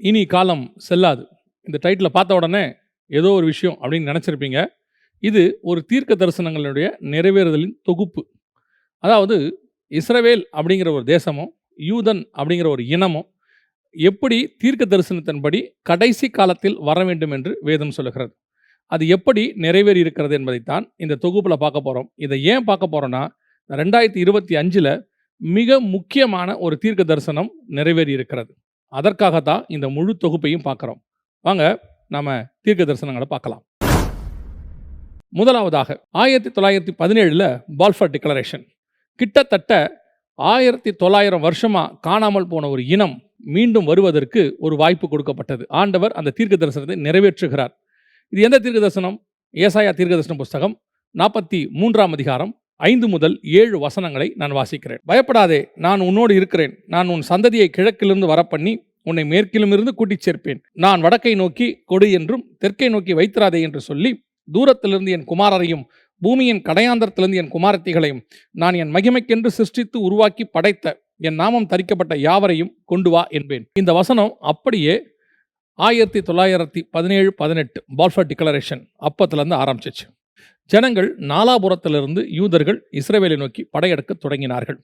இனி காலம் செல்லாது. இந்த டைட்டில் பார்த்த உடனே ஏதோ ஒரு விஷயம் அப்படின்னு நினச்சிருப்பீங்க. இது ஒரு தீர்க்க தரிசனங்களுடைய நிறைவேறுதலின் தொகுப்பு. அதாவது இஸ்ரவேல் அப்படிங்கிற ஒரு தேசமும் யூதன் அப்படிங்கிற ஒரு இனமும் எப்படி தீர்க்க தரிசனத்தின்படி கடைசி காலத்தில் வர வேண்டும் என்று வேதம் சொல்லுகிறது. அது எப்படி நிறைவேறி இருக்கிறது என்பதைத்தான் இந்த தொகுப்பில் பார்க்க போகிறோம் இதை ஏன் பார்க்க போகிறோன்னா ரெண்டாயிரத்தி இருபத்தி அஞ்சில் மிக முக்கியமான ஒரு தீர்க்க தரிசனம் நிறைவேறி இருக்கிறது. அதற்காகத்தான் இந்த முழு தொகுப்பையும் பார்க்குறோம். வாங்க நாம தீர்க்க தரிசனங்களை பார்க்கலாம். முதலாவதாக ஆயிரத்தி தொள்ளாயிரத்தி பதினேழில் பால்ஃபர் டிக்ளரேஷன் கிட்டத்தட்ட ஆயிரத்தி தொள்ளாயிரம் வருஷமாக காணாமல் போன ஒரு இனம் மீண்டும் வருவதற்கு ஒரு வாய்ப்பு கொடுக்கப்பட்டது. ஆண்டவர் அந்த தீர்க்க தரிசனத்தை நிறைவேற்றுகிறார். இது எந்த தீர்க்க தரிசனம்? ஏசாயா தீர்க்க தரிசன புஸ்தகம் நாற்பத்தி மூன்றாம் அதிகாரம் ஐந்து முதல் ஏழு வசனங்களை நான் வாசிக்கிறேன். பயப்படாதே நான் உன்னோடு இருக்கிறேன். நான் உன் சந்ததியை கிழக்கிலிருந்து வரப்பண்ணி உன்னை மேற்கிலுமிருந்து கூட்டிச் சேர்ப்பேன். நான் வடக்கை நோக்கி கொடு என்றும் தெற்கை நோக்கி வைத்திராதே என்று சொல்லி தூரத்திலிருந்து என் குமாரரையும் பூமியின் கடையாந்தரத்திலிருந்து என் குமாரத்திகளையும் நான் என் மகிமைக்கென்று சிருஷ்டித்து உருவாக்கி படைத்த என் நாமம் தரிக்கப்பட்ட யாவரையும் கொண்டு வா என்பேன். இந்த வசனம் அப்படியே ஆயிரத்தி தொள்ளாயிரத்தி பதினேழு பதினெட்டு பால்ஃபர் டிக்ளரேஷன் அப்பத்துலேருந்து ஆரம்பிச்சிச்சு. ஜனங்கள் நாலாபுரத்திலிருந்து யூதர்கள் இஸ்ரேவேலை நோக்கி படையெடுக்க தொடங்கினார்கள்.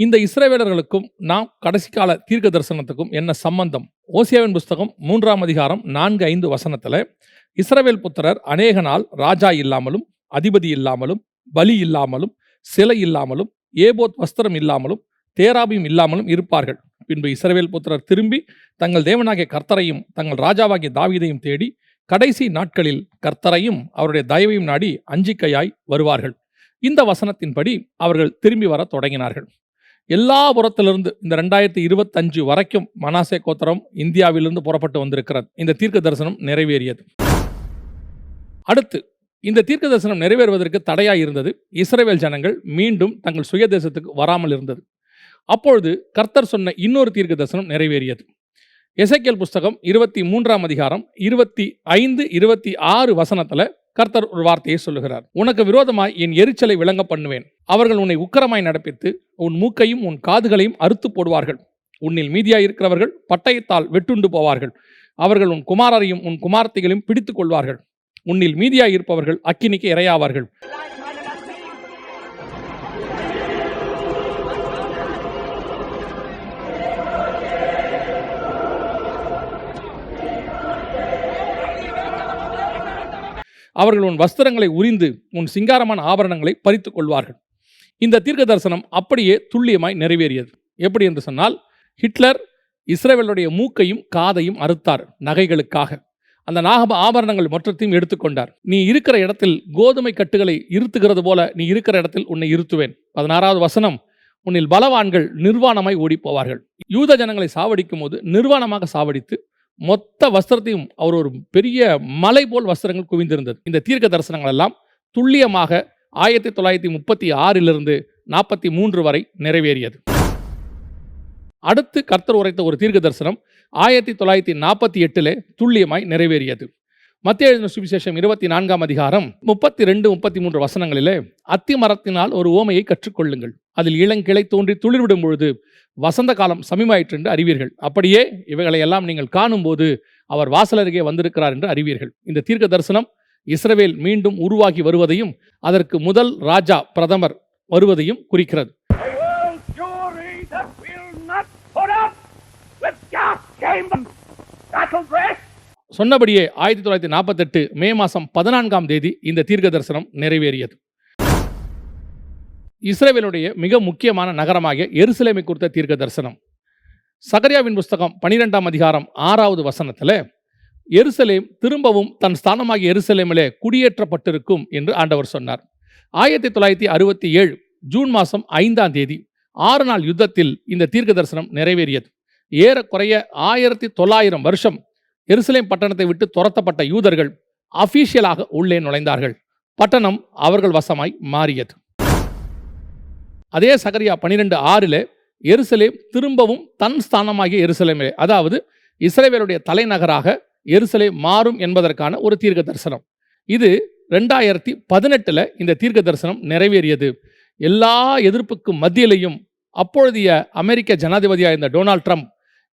இந்த இஸ்ரேவேலர்களுக்கும் நாம் கடைசி கால தீர்க்க தரிசனத்துக்கும் என்ன சம்பந்தம்? ஓசியாவின் புஸ்தகம் மூன்றாம் அதிகாரம் நான்கு ஐந்து வசனத்தில் இஸ்ரவேல் புத்திரர் அநேக நாள் ராஜா இல்லாமலும் அதிபதி இல்லாமலும் பலி இல்லாமலும் சிலை இல்லாமலும் ஏபோத் வஸ்திரம் இல்லாமலும் தேராபியும் இல்லாமலும் இருப்பார்கள். பின்பு இஸ்ரவேல் புத்திரர் திரும்பி தங்கள் தேவனாகிய கர்த்தரையும் தங்கள் ராஜாவாகிய தாவீதையும் தேடி கடைசி நாட்களில் கர்த்தரையும் அவருடைய தயவையும் நாடி அஞ்சிக்கையாய் வருவார்கள். இந்த வசனத்தின்படி அவர்கள் திரும்பி வர தொடங்கினார்கள். எல்லா புறத்திலிருந்து இந்த ரெண்டாயிரத்தி இருபத்தஞ்சு வரைக்கும் மனாசே கோத்திரம் இந்தியாவிலிருந்து புறப்பட்டு வந்திருக்கிறது. இந்த தீர்க்க தரிசனம் நிறைவேறியது. அடுத்து இந்த தீர்க்க தரிசனம் நிறைவேறுவதற்கு தடையாக இருந்தது. இஸ்ரேவேல் ஜனங்கள் மீண்டும் தங்கள் சுய தேசத்துக்கு வராமல் இருந்தது. அப்பொழுது கர்த்தர் சொன்ன இன்னொரு தீர்க்க தரிசனம் நிறைவேறியது. எசைக்கேல் புஸ்தகம் இருபத்தி மூன்றாம் அதிகாரம் இருபத்தி ஐந்து இருபத்தி ஆறு வசனத்தில் கர்த்தர் ஒரு வார்த்தையை சொல்லுகிறார். உனக்கு விரோதமாய் என் எரிச்சலை விளங்க பண்ணுவேன். அவர்கள் உன்னை உக்கரமாய் நடப்பித்து உன் மூக்கையும் உன் காதுகளையும் அறுத்து போடுவார்கள். உன்னில் மீதியாய் இருக்கிறவர்கள் பட்டயத்தால் வெட்டுண்டு போவார்கள். அவர்கள் உன் குமாரரையும் உன் குமார்த்தைகளையும் பிடித்துக் கொள்வார்கள். உன்னில் மீதியாய் இருப்பவர்கள் அக்கினிக்கு இரையாவார்கள். அவர்கள் உன் வஸ்திரங்களை உரிந்து உன் சிங்காரமான ஆபரணங்களை பறித்து கொள்வார்கள். இந்த தீர்க்க தரிசனம் அப்படியே துல்லியமாய் நிறைவேறியது. எப்படி என்று சொன்னால் ஹிட்லர் இஸ்ரேவேலுடைய மூக்கையும் காதையும் அறுத்தார் நகைகளுக்காக. அந்த நாகப ஆபரணங்கள் மொத்தத்தையும் எடுத்துக்கொண்டார் நீ இருக்கிற இடத்தில் கோதுமை கட்டுகளை இருத்துகிறது போல நீ இருக்கிற இடத்தில் உன்னை இருத்துவேன். பதினாறாவது வசனம் உன்னில் பலவான்கள் நிர்வாணமாய் ஓடிப்போவார்கள் யூத ஜனங்களை சாவடிக்கும் போது நிர்வாணமாக சாவடித்து மொத்த வஸ்திரத்தையும் அவர் ஒரு பெரிய மலை போல் வஸ்திரங்கள் குவிந்திருந்தது. இந்த தீர்க்க தரிசனங்கள் எல்லாம் துல்லியமாக ஆயிரத்தி தொள்ளாயிரத்தி முப்பத்தி ஆறிலிருந்து நாற்பத்தி மூன்று வரை நிறைவேறியது. அடுத்து கர்த்தர் உரைத்த ஒரு தீர்க்க தரிசனம் ஆயிரத்தி தொள்ளாயிரத்தி நாற்பத்தி எட்டிலே துல்லியமாய் நிறைவேறியது. மத்திய எழுதின சுவிசேஷம் இருபத்தி நான்காம் அதிகாரம் முப்பத்தி ரெண்டு முப்பத்தி மூன்று வசனங்களிலே அத்தி மரத்தினால் ஒரு ஓமையை கற்றுக்கொள்ளுங்கள். அதில் இளங்கிளை தோன்றி துளிர்விடும் பொழுது வசந்த காலம் சமீபாயிற்று என்று அறிவீர்கள். அப்படியே இவைகளை எல்லாம் நீங்கள் காணும்போது அவர் வாசலருகே வந்திருக்கிறார் என்று அறிவீர்கள். இந்த தீர்க்க தரிசனம் இஸ்ரவேல் மீண்டும் உருவாகி வருவதையும் அதற்கு முதல் ராஜா பிரதமர் வருவதையும் குறிக்கிறது. A world சொன்னபடியே ஆயிரத்தி தொள்ளாயிரத்தி நாற்பத்தெட்டு மே மாதம் பதினான்காம் தேதி இந்த தீர்க்க தரிசனம் நிறைவேறியது. இஸ்ரேவேலுடைய மிக முக்கியமான நகரமாகிய எருசலேமை குறித்த தீர்க்க தரிசனம். சகரியாவின் புஸ்தகம் பனிரெண்டாம் அதிகாரம் ஆறாவது வசனத்தில் எருசலேம் திரும்பவும் தன் ஸ்தானமாகிய எருசலேமிலே குடியேற்றப்பட்டிருக்கும் என்று ஆண்டவர் சொன்னார். ஆயிரத்தி தொள்ளாயிரத்தி அறுபத்தி ஏழு ஜூன் மாதம் ஐந்தாம் தேதி ஆறு நாள் யுத்தத்தில் இந்த தீர்க்க தரிசனம் நிறைவேறியது. ஏறக்குறைய ஆயிரத்தி தொள்ளாயிரம் வருஷம் எருசலேம் பட்டணத்தை விட்டு துரத்தப்பட்ட யூதர்கள் அஃபீஷியலாக உள்ளே நுழைந்தார்கள். பட்டணம் அவர்கள் வசமாய் மாறியது. அதே சகரியா பனிரெண்டு ஆறில் எருசலேம் திரும்பவும் தன் ஸ்தானமாகிய எருசலேமே அதாவது இஸ்ரேவேலுடைய தலைநகராக எருசலேம் மாறும் என்பதற்கான ஒரு தீர்க்க தரிசனம் இது ரெண்டாயிரத்தி பதினெட்டில் இந்த தீர்க்க தரிசனம் நிறைவேறியது. எல்லா எதிர்ப்புக்கும் மத்தியிலையும் அப்பொழுதைய அமெரிக்க ஜனாதிபதியாக இருந்த டொனால்ட் ட்ரம்ப்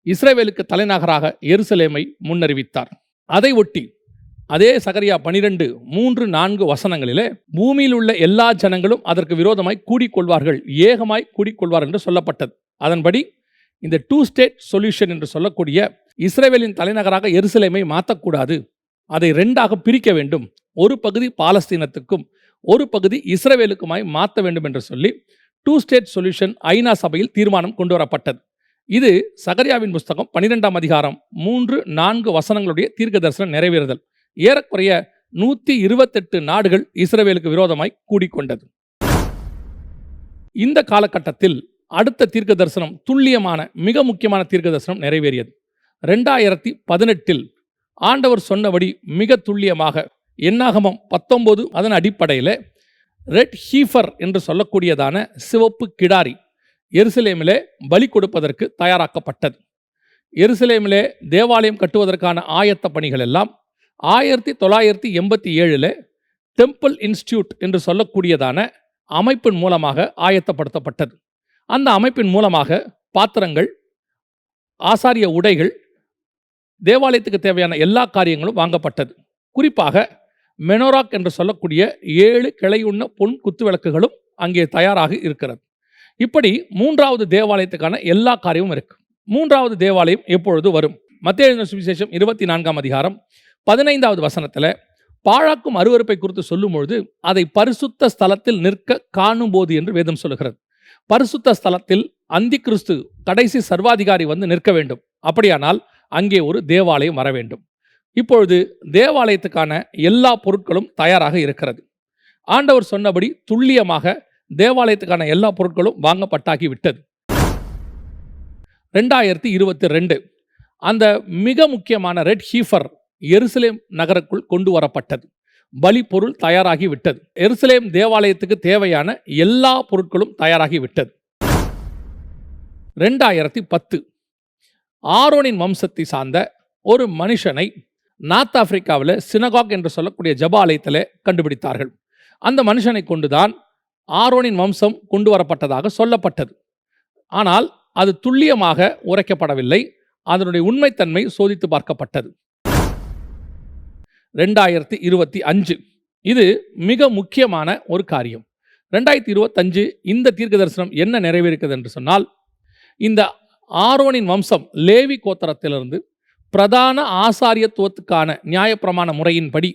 இஸ்ரேவேலுக்கு தலைநகராக எருசலேமை முன்னறிவித்தார். அதை ஒட்டி அதே சகரியா பனிரெண்டு மூன்று நான்கு வசனங்களிலே பூமியில் உள்ள எல்லா ஜனங்களும் அதற்கு விரோதமாய் கூடிக்கொள்வார்கள் ஏகமாய் கூடிக்கொள்வார் என்று சொல்லப்பட்டது. அதன்படி இந்த டூ ஸ்டேட் சொல்யூஷன் என்று சொல்லக்கூடிய இஸ்ரேவேலின் தலைநகராக எருசலேமை மாற்றக்கூடாது அதை ரெண்டாக பிரிக்க வேண்டும். ஒரு பகுதி பாலஸ்தீனத்துக்கும் ஒரு பகுதி இஸ்ரேவேலுக்குமாய் மாற்ற வேண்டும் என்று சொல்லி டூ ஸ்டேட் சொல்யூஷன் ஐநா சபையில் தீர்மானம் கொண்டு வரப்பட்டது. இது சகரியாவின் புஸ்தகம் பன்னிரெண்டாம் அதிகாரம் மூன்று நான்கு வசனங்களுடைய தீர்க்க தரிசனம் நிறைவேறுதல். ஏறக்குறைய நூற்றி இருபத்தெட்டு நாடுகள் இஸ்ரேவேலுக்கு விரோதமாய் கூடிக்கொண்டது. இந்த காலகட்டத்தில் அடுத்த தீர்க்க தரிசனம் துல்லியமான மிக முக்கியமான தீர்க்க தரிசனம் நிறைவேறியது. ரெண்டாயிரத்தி பதினெட்டில் ஆண்டவர் சொன்னபடி மிக துல்லியமாக என்னாகமம் பத்தொம்போது அதன் அடிப்படையில் ரெட் ஹீஃபர் என்று சொல்லக்கூடியதான சிவப்பு கிடாரி எருசலேமிலே பலி கொடுப்பதற்கு தயாராக்கப்பட்டது. எருசலேமிலே தேவாலயம் கட்டுவதற்கான ஆயத்த பணிகள் எல்லாம் ஆயிரத்தி தொள்ளாயிரத்தி எண்பத்தி ஏழில் டெம்பிள் இன்ஸ்டியூட் என்று சொல்லக்கூடியதான அமைப்பின் மூலமாக ஆயத்தப்படுத்தப்பட்டது. அந்த அமைப்பின் மூலமாக பாத்திரங்கள் ஆசாரிய உடைகள் தேவாலயத்துக்கு தேவையான எல்லா காரியங்களும் வாங்கப்பட்டது. குறிப்பாக மெனோராக் என்று சொல்லக்கூடிய ஏழு கிளையுண்ண பொன் குத்துவிளக்குகளும் அங்கே தயாராக இருக்கிறது. இப்படி மூன்றாவது தேவாலயத்துக்கான எல்லா காரியமும் இருக்கு. மூன்றாவது தேவாலயம் எப்பொழுது வரும்? மத்திய சுவிசேஷம் இருபத்தி நான்காம் அதிகாரம் பதினைந்தாவது வசனத்தில் பாழாக்கும் அருவருப்பை குறித்து சொல்லும் பொழுது அதை பரிசுத்த ஸ்தலத்தில் நிற்க காணும் போது என்று வேதம் சொல்லுகிறது. பரிசுத்த ஸ்தலத்தில் அந்தி கிறிஸ்து கடைசி சர்வாதிகாரி வந்து நிற்க வேண்டும். அப்படியானால் அங்கே ஒரு தேவாலயம் வர வேண்டும். இப்பொழுது தேவாலயத்துக்கான எல்லா பொருட்களும் தயாராக இருக்கிறது. ஆண்டவர் சொன்னபடி துல்லியமாக தேவாலயத்துக்கான எல்லா பொருட்களும் வாங்கப்பட்டாகி விட்டது ரெண்டாயிரத்தி இருபத்தி ரெண்டு. அந்த மிக முக்கியமான ரெட் ஹீஃபர் எருசலேம் நகருக்குள் கொண்டு வரப்பட்டது. பலி பொருள் தயாராகி விட்டது எருசலேம் தேவாலயத்துக்கு தேவையான எல்லா பொருட்களும் தயாராகி விட்டது ரெண்டாயிரத்தி பத்து. ஆரோனின் வம்சத்தை சார்ந்த ஒரு மனுஷனை நார்த் ஆப்பிரிக்காவில் சினகாக் என்று சொல்லக்கூடிய ஜபாலயத்தில் கண்டுபிடித்தார்கள். அந்த மனுஷனை கொண்டுதான் ஆரோனின் வம்சம் கொண்டு வரப்பட்டதாக சொல்லப்பட்டது. ஆனால் அது துல்லியமாக உரைக்கப்படவில்லை. அதனுடைய உண்மைத்தன்மை சோதித்து பார்க்கப்பட்டது. ரெண்டாயிரத்தி இருபத்தி அஞ்சு. இது மிக முக்கியமான ஒரு காரியம். ரெண்டாயிரத்தி இருபத்தஞ்சு இந்த தீர்க்க தரிசனம் என்ன நிறைவேறுகிறது என்று சொன்னால் இந்த ஆரோனின் வம்சம் லேவி கோத்தரத்திலிருந்து பிரதான ஆசாரியத்துவத்துக்கான நியாயப்பிரமாண முறையின்படி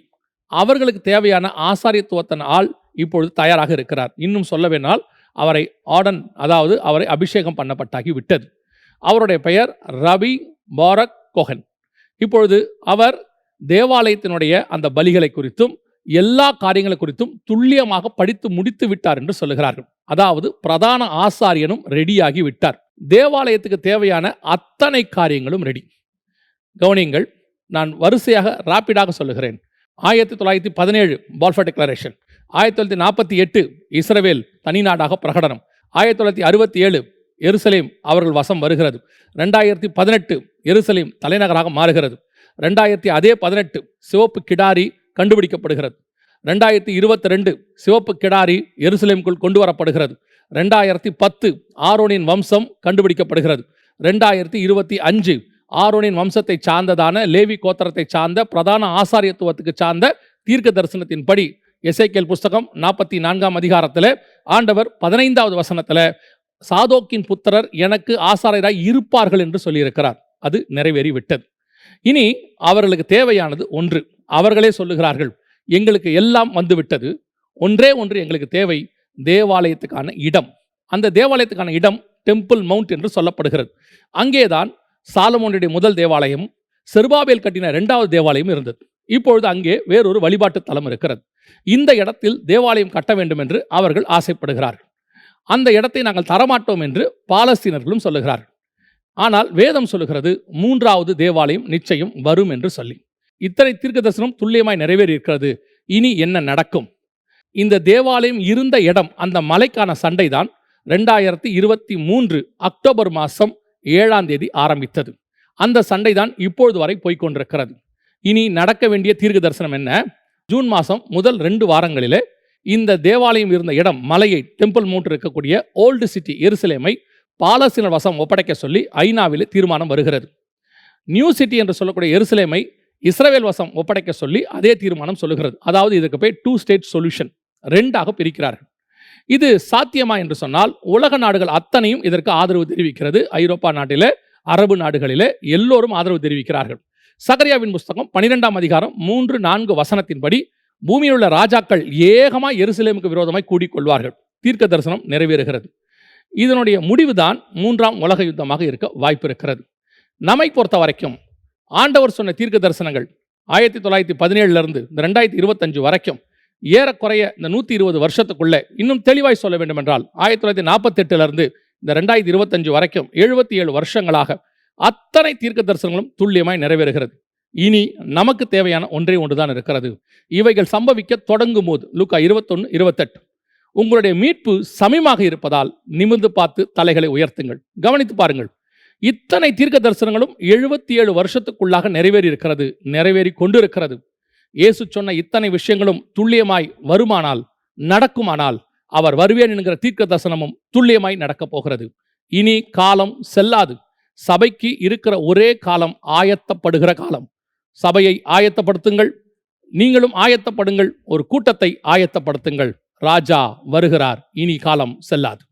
அவர்களுக்கு தேவையான ஆசாரியத்துவத்தின் ஆள் இப்பொழுது தயாராக இருக்கிறார். இன்னும் சொல்ல வேணால் அவரை ஆடன் அதாவது அவரை அபிஷேகம் பண்ணப்பட்டாகி விட்டது. அவருடைய பெயர் ரவி பாரக் கோஹன். இப்பொழுது அவர் தேவாலயத்தினுடைய அந்த பலிகளை குறித்தும் எல்லா காரியங்களை குறித்தும் துல்லியமாக படித்து முடித்து விட்டார் என்று சொல்லுகிறார்கள். அதாவது பிரதான ஆசாரியனும் ரெடியாகி விட்டார். தேவாலயத்துக்கு தேவையான அத்தனை காரியங்களும் ரெடி. கவனியங்கள் நான் வரிசையாக ராப்பிடாக சொல்லுகிறேன். ஆயிரத்தி தொள்ளாயிரத்தி பதினேழு பால்ஃபா டிக்ளரேஷன் ஆயிரத்தி தொள்ளாயிரத்தி நாற்பத்தி எட்டு இஸ்ரவேல் தனிநாடாக பிரகடனம். ஆயிரத்தி தொள்ளாயிரத்தி அறுபத்தி ஏழு எருசலேம் அவர்கள் வசம் வருகிறது. ரெண்டாயிரத்தி பதினெட்டு எருசலேம் தலைநகராக மாறுகிறது. ரெண்டாயிரத்தி அதே பதினெட்டு சிவப்பு கிடாரி கண்டுபிடிக்கப்படுகிறது. ரெண்டாயிரத்தி இருபத்தி ரெண்டு சிவப்பு கிடாரி எருசலேமுக்குள் கொண்டு வரப்படுகிறது ரெண்டாயிரத்தி பத்து ஆரோனின் வம்சம் கண்டுபிடிக்கப்படுகிறது. ரெண்டாயிரத்தி இருபத்தி அஞ்சு ஆரோனின் வம்சத்தை சார்ந்ததான லேவி கோத்தரத்தை சார்ந்த பிரதான ஆசாரியத்துவத்துக்கு சார்ந்த தீர்க்க தரிசனத்தின்படி எசைக்கேல் புஸ்தகம் நாற்பத்தி நான்காம் அதிகாரத்தில் ஆண்டவர் பதினைந்தாவது வசனத்தில் சாதோக்கின் புத்திரர் எனக்கு ஆசாரியராய் இருப்பார்கள் என்று சொல்லியிருக்கிறார். அது நிறைவேறி விட்டது இனி அவர்களுக்கு தேவையானது ஒன்று. அவர்களே சொல்லுகிறார்கள் எங்களுக்கு எல்லாம் வந்துவிட்டது. ஒன்றே ஒன்று எங்களுக்கு தேவை. தேவாலயத்துக்கான இடம். அந்த தேவாலயத்துக்கான இடம் டெம்பிள் மவுண்ட் என்று சொல்லப்படுகிறது. அங்கேதான் சாலமோனுடைய முதல் தேவாலயம் செருபாபேல் கட்டின இரண்டாவது தேவாலயம் இருந்தது. இப்பொழுது அங்கே வேறொரு வழிபாட்டு தலம் இருக்கிறது. இந்த இடத்தில் தேவாலயம் கட்ட வேண்டும் என்று அவர்கள் ஆசைப்படுகிறார்கள். அந்த இடத்தை நாங்கள் தரமாட்டோம் என்று பாலஸ்தீனர்களும் சொல்லுகிறார்கள். ஆனால் வேதம் சொல்லுகிறது மூன்றாவது தேவாலயம் நிச்சயம் வரும் என்று சொல்லி. இத்தனை தீர்க்க தரிசனம் துல்லியமாய் நிறைவேறி இருக்கிறது இனி என்ன நடக்கும்? இந்த தேவாலயம் இருந்த இடம் அந்த மலைக்கான சண்டை தான் ரெண்டாயிரத்தி இருபத்தி மூன்று அக்டோபர் மாதம் ஏழாம் தேதி ஆரம்பித்தது. அந்த சண்டை தான் இப்பொழுது வரை போய்க்கொண்டிருக்கிறது. இனி நடக்க வேண்டிய தீர்க்க தரிசனம் என்ன? ஜூன் மாதம் முதல் ரெண்டு வாரங்களிலே இந்த தேவாலயம் இருந்த இடம் மலையை டெம்பிள் மவுண்ட் இருக்கக்கூடிய ஓல்டு சிட்டி எருசலேமை பாலஸ்தீன வசம் ஒப்படைக்க சொல்லி ஐநாவிலே தீர்மானம் வருகிறது. நியூ சிட்டி என்று சொல்லக்கூடிய எருசலேமை இஸ்ரவேல் வசம் ஒப்படைக்க சொல்லி அதே தீர்மானம் சொல்லுகிறது. அதாவது இதுக்கு போய் டூ ஸ்டேட் சொல்யூஷன் ரெண்டாக பிரிக்கிறார்கள். இது சாத்தியமா என்று சொன்னால் உலக நாடுகள் அத்தனையும் இதற்கு ஆதரவு தெரிவிக்கிறது. ஐரோப்பா நாட்டிலே அரபு நாடுகளிலே எல்லோரும் ஆதரவு தெரிவிக்கிறார்கள். சகரியாவின் புஸ்தகம் பனிரெண்டாம் அதிகாரம் மூன்று நான்கு வசனத்தின்படி பூமியில் உள்ள ராஜாக்கள் ஏகமாய் எருசலேமுக்கு விரோதமாய் கூடிக்கொள்வார்கள். தீர்க்க தரிசனம் நிறைவேறுகிறது. இதனுடைய முடிவுதான் மூன்றாம் உலக யுத்தமாக இருக்க வாய்ப்பு இருக்கிறது நம்மை பொறுத்த வரைக்கும் ஆண்டவர் சொன்ன தீர்க்க தரிசனங்கள் ஆயிரத்தி தொள்ளாயிரத்தி பதினேழுல இருந்து இந்த ரெண்டாயிரத்தி இருபத்தஞ்சு வரைக்கும் ஏறக்குறைய இந்த நூற்றி இருபது வருஷத்துக்குள்ளே இன்னும் தெளிவாய் சொல்ல வேண்டும் என்றால் ஆயிரத்தி தொள்ளாயிரத்தி நாற்பத்தெட்டுல இருந்து இந்த ரெண்டாயிரத்தி இருபத்தஞ்சு வரைக்கும் எழுபத்தி ஏழு வருஷங்களாக அத்தனை தீர்க்க தரிசனங்களும் துல்லியமாய் நிறைவேறுகிறது. இனி நமக்கு தேவையான ஒன்றே ஒன்றுதான் இருக்கிறது. இவைகள் சம்பவிக்க தொடங்கும் போது லுக்கா இருபத்தொன்னு இருபத்தெட்டு. உங்களுடைய மீட்பு சமயமாக இருப்பதால் நிமிர்ந்து பார்த்து தலைகளை உயர்த்துங்கள். கவனித்து பாருங்கள். இத்தனை தீர்க்க தரிசனங்களும் எழுபத்தி ஏழு வருஷத்துக்குள்ளாக நிறைவேறி இருக்கிறது நிறைவேறி கொண்டிருக்கிறது. இயேசு சொன்ன இத்தனை விஷயங்களும் துல்லியமாய் வருமானால் நடக்குமானால் அவர் வருவேன் என்கிற தீர்க்க தரிசனமும் துல்லியமாய் நடக்கப் போகிறது. இனி காலம் செல்லாது. சபைக்கு இருக்கிற ஒரே காலம் ஆயத்தப்படுகிற காலம். சபையை ஆயத்தப்படுத்துங்கள். நீங்களும் ஆயத்தப்படுங்கள். ஒரு கூட்டத்தை ஆயத்தப்படுத்துங்கள். ராஜா வருகிறார். இனி காலம் செல்லாது.